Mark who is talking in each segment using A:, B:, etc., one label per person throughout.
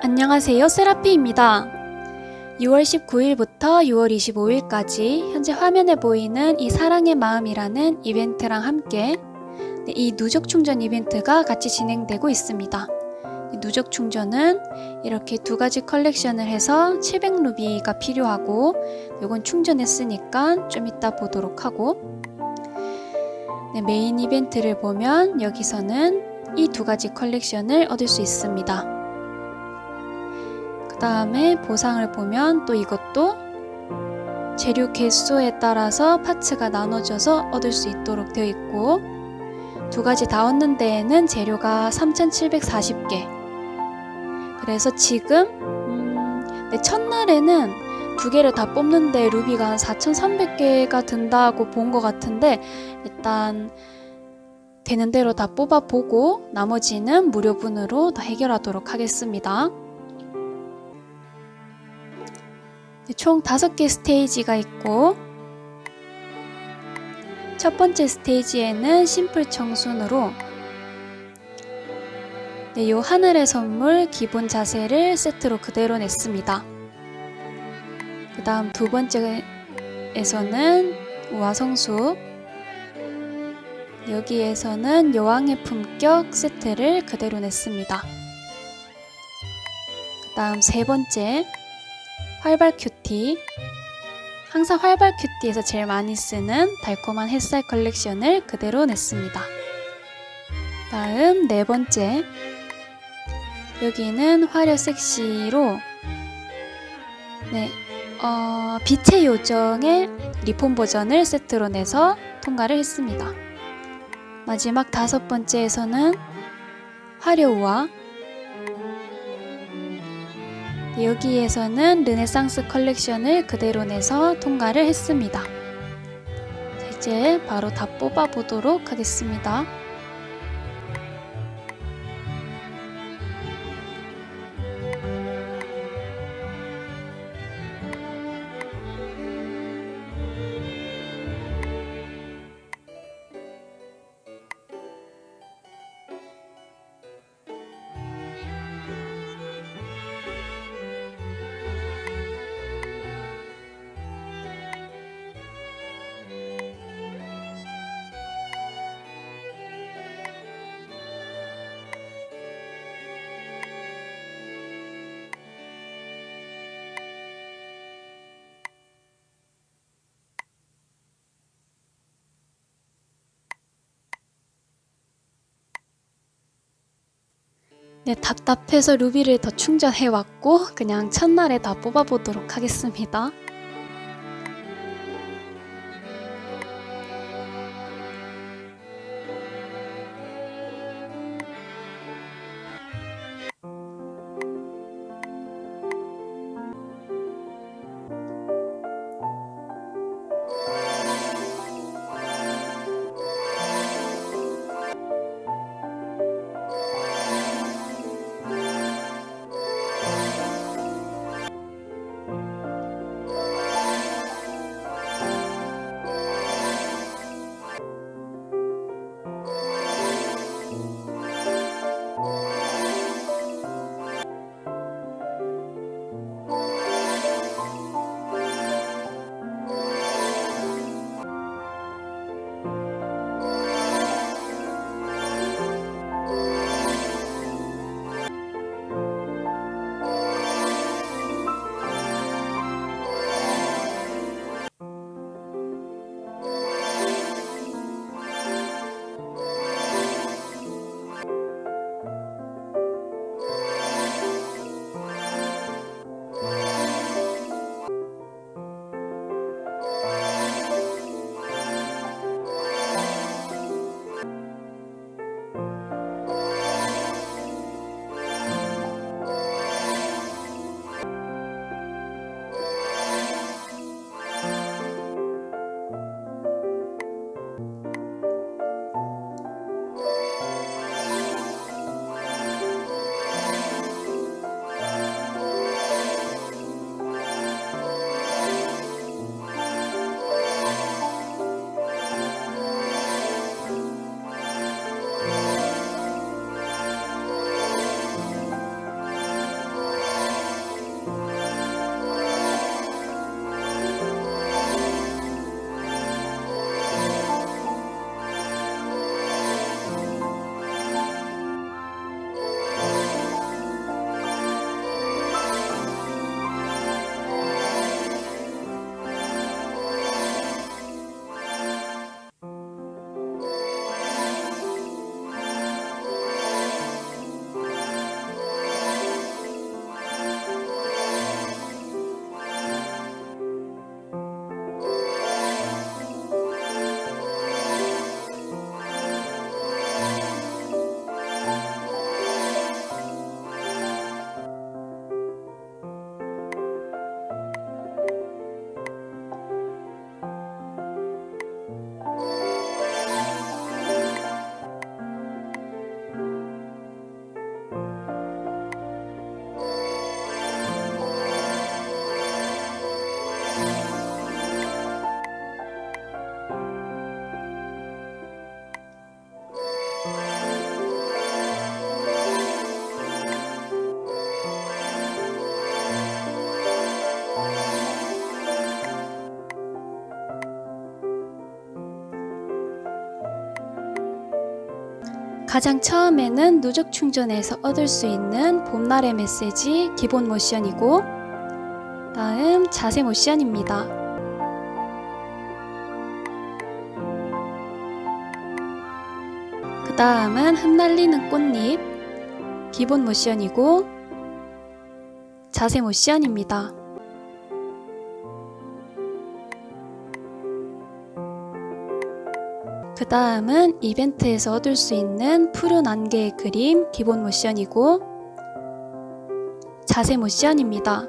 A: 안녕하세요. 세라피입니다. 6월 19일부터 6월 25일까지 현재 화면에 보이는 이 사랑의 마음이라는 이벤트랑 함께 네, 이 누적 충전 이벤트가 같이 진행되고 있습니다. 이 누적 충전은 이렇게 두 가지 컬렉션을 해서 700루비가 필요하고 요건 충전했으니까 좀 이따 보도록 하고 네, 메인 이벤트를 보면 여기서는 이 두 가지 컬렉션을 얻을 수 있습니다. 그 다음에 보상을 보면 또 이것도 재료 개수에 따라서 파츠가 나눠져서 얻을 수 있도록 되어 있고 두 가지 다 얻는 데에는 재료가 3,740개 그래서 지금 음, 네, 첫날에는 두 개를 다 뽑는데 루비가 한 4,300개가 든다고 본 것 같은데 일단 되는 대로 다 뽑아보고 나머지는 무료분으로 다 해결하도록 하겠습니다. 총 5개 스테이지가 있고 첫 번째 스테이지에는 심플 청순으로 네, 요 하늘의 선물 기본 자세를 세트로 그대로 냈습니다. 그 다음 두 번째에서는 우화성수 여기에서는 여왕의 품격 세트를 그대로 냈습니다. 그 다음 세 번째 활발 큐 티 항상 활발 큐티에서 제일 많이 쓰는 달콤한 햇살 컬렉션을 그대로 냈습니다. 다음 네 번째 여기는 화려 섹시로 네, 어, 빛의 요정의 리폼 버전을 세트로 내서 통과를 했습니다. 마지막 다섯 번째에서는 화려우와 여기에서는 르네상스 컬렉션을 그대로 내서 통과를 했습니다. 자, 이제 바로 다 뽑아 보도록 하겠습니다. 네, 답답해서 루비를 더 충전해 왔고 그냥 첫날에 다 뽑아 보도록 하겠습니다. 가장 처음에는 누적 충전에서 얻을 수 있는 봄날의 메시지 기본 모션이고 다음 자세 모션입니다. 그 다음은 흩날리는 꽃잎 기본 모션이고 자세 모션입니다. 그 다음은 이벤트에서 얻을 수 있는 푸른 안개의 그림 기본 모션이고 자세 모션입니다.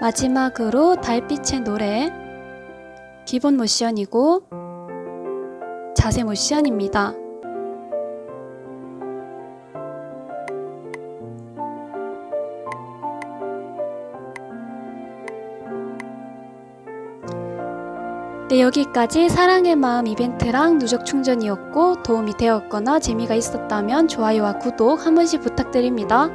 A: 마지막으로 달빛의 노래 기본 모션이고 자세 모션입니다. 네, 여기까지 사랑의 마음 이벤트랑 누적 충전이었고 도움이 되었거나 재미가 있었다면 좋아요와 구독 한 번씩 부탁드립니다.